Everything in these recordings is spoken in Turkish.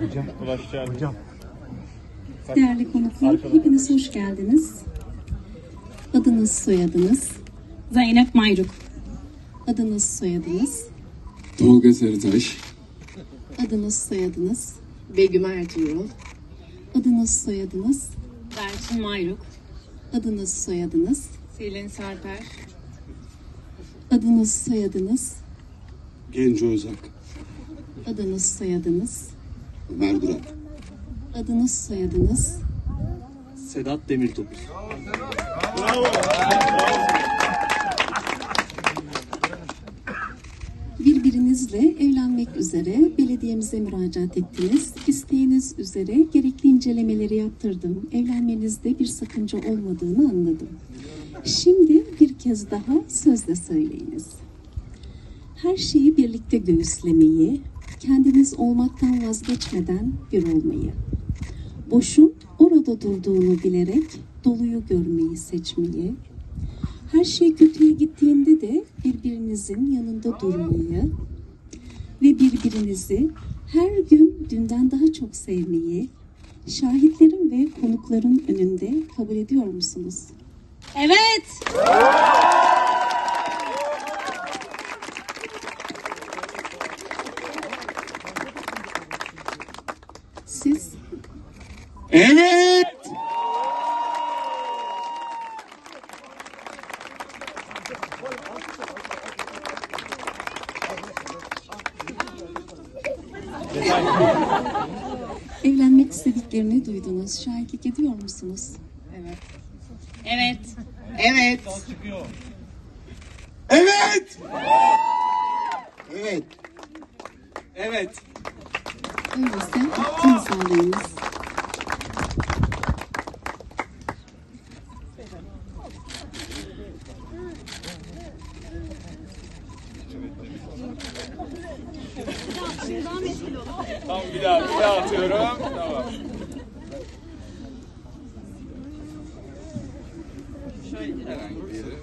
Hocam. Değerli konuklar, hepiniz hoş geldiniz. Adınız, soyadınız, Zeynep Mayruk. adınız, soyadınız, Tolga Sarıtaş, adınız, soyadınız, Begüm Ertuğrul. adınız, soyadınız, Berçin Mayruk. adınız, soyadınız, Selin Sarper. adınız, soyadınız, Genco Özak, adınız, soyadınız, Ömer Durak, adınız, soyadınız, Sedat Demirtopuz. birbirinizle evlenmek üzere belediyemize müracaat ettiniz. İsteğiniz üzere gerekli incelemeleri yaptırdım. Evlenmenizde bir sakınca olmadığını anladım. Şimdi bir kez daha sözle söyleyiniz. Her şeyi birlikte göğüslemeyi, kendiniz olmaktan vazgeçmeden bir olmayı, boşun orada durduğunu bilerek doluyu görmeyi seçmeyi, her şey kötüye gittiğinde de birbirinizin yanında durmayı ve birbirinizi her gün dünden daha çok sevmeyi şahitlerin ve konukların önünde kabul ediyor musunuz? Evet. Siz Evet! evlenmek istediklerini duydunuz. Şahitlik ediyor musunuz? Evet. Evet. Evet. Evet! Evet. Evet. Öyleyse aktin sağlayınız. Tamam bir daha bir daha atıyorum. Tamam. Herhangi bir yere.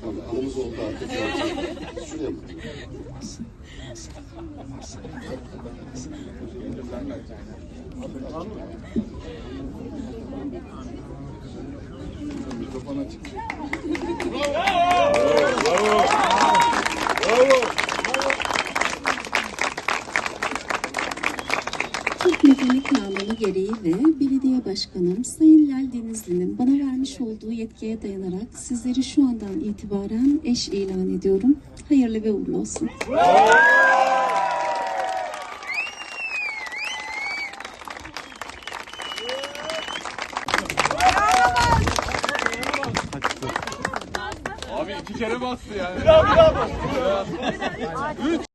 Tamam, anımız oldu artık. Şuraya mı? Mikrofon açık. Türk Medeni Kanunu gereği ve Belediye Başkanım Sayın Lal Denizli'nin bana vermiş olduğu yetkiye dayanarak sizleri şu andan itibaren eş ilan ediyorum. Hayırlı ve uğurlu olsun. Abi iki kere bastı yani. Bir daha bir daha bastı.